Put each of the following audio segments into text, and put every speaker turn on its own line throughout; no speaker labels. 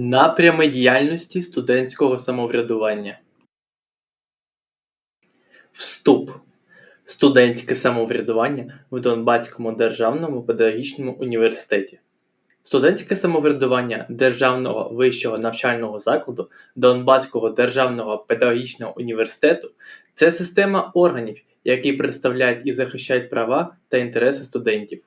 Напрями діяльності студентського самоврядування. Вступ. Студентське самоврядування в Донбаському державному педагогічному університеті. Студентське самоврядування Державного вищого навчального закладу Донбаського державного педагогічного університету це система органів, які представляють і захищають права та інтереси студентів.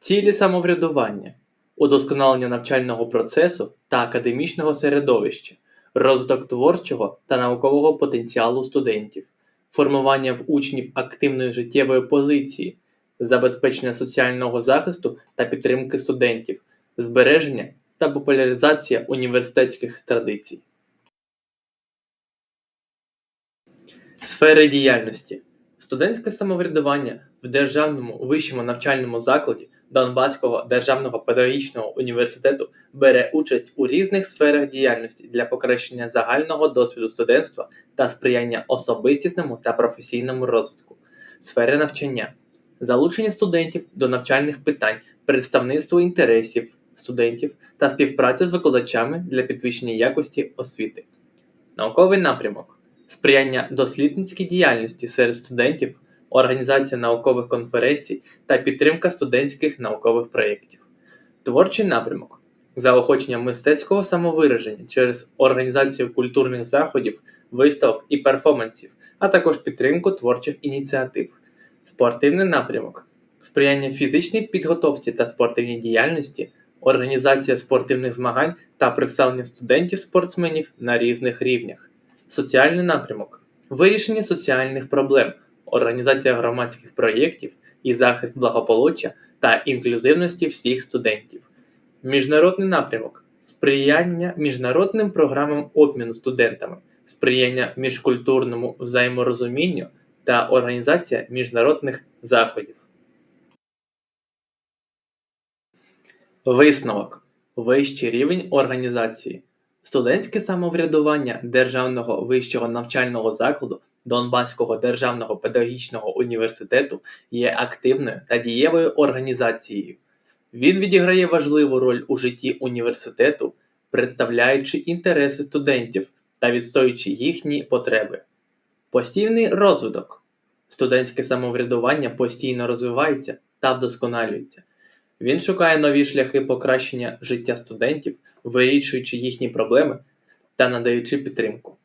Цілі самоврядування удосконалення навчального процесу та академічного середовища, розвиток творчого та наукового потенціалу студентів, формування в учнів активної життєвої позиції, забезпечення соціального захисту та підтримки студентів, збереження та популяризація університетських традицій. Сфери діяльності Студентське самоврядування в Державному вищому навчальному закладі Донбаського державного педагогічного університету бере участь у різних сферах діяльності для покращення загального досвіду студентства та сприяння особистісному та професійному розвитку, сфери навчання, залучення студентів до навчальних питань, представництво інтересів студентів та співпраця з викладачами для підвищення якості освіти, науковий напрямок, сприяння дослідницькій діяльності серед студентів організація наукових конференцій та підтримка студентських наукових проєктів, творчий напрямок, заохочення мистецького самовираження через організацію культурних заходів, виставок і перформансів, а також підтримку творчих ініціатив, спортивний напрямок, сприяння фізичній підготовці та спортивній діяльності. Організація спортивних змагань та представлення студентів-спортсменів на різних рівнях, соціальний напрямок, вирішення соціальних проблем, організація громадських проєктів і захист благополуччя та інклюзивності всіх студентів, міжнародний напрямок, сприяння міжнародним програмам обміну студентами, сприяння міжкультурному взаєморозумінню та організація міжнародних заходів. Висновок. Вищий рівень організації. Студентське самоврядування Державного вищого навчального закладу Донбаського державного педагогічного університету є активною та дієвою організацією. Він відіграє важливу роль у житті університету, представляючи інтереси студентів та відстоюючи їхні потреби. Постійний розвиток. Студентське самоврядування постійно розвивається та вдосконалюється. Він шукає нові шляхи покращення життя студентів, вирішуючи їхні проблеми та надаючи підтримку.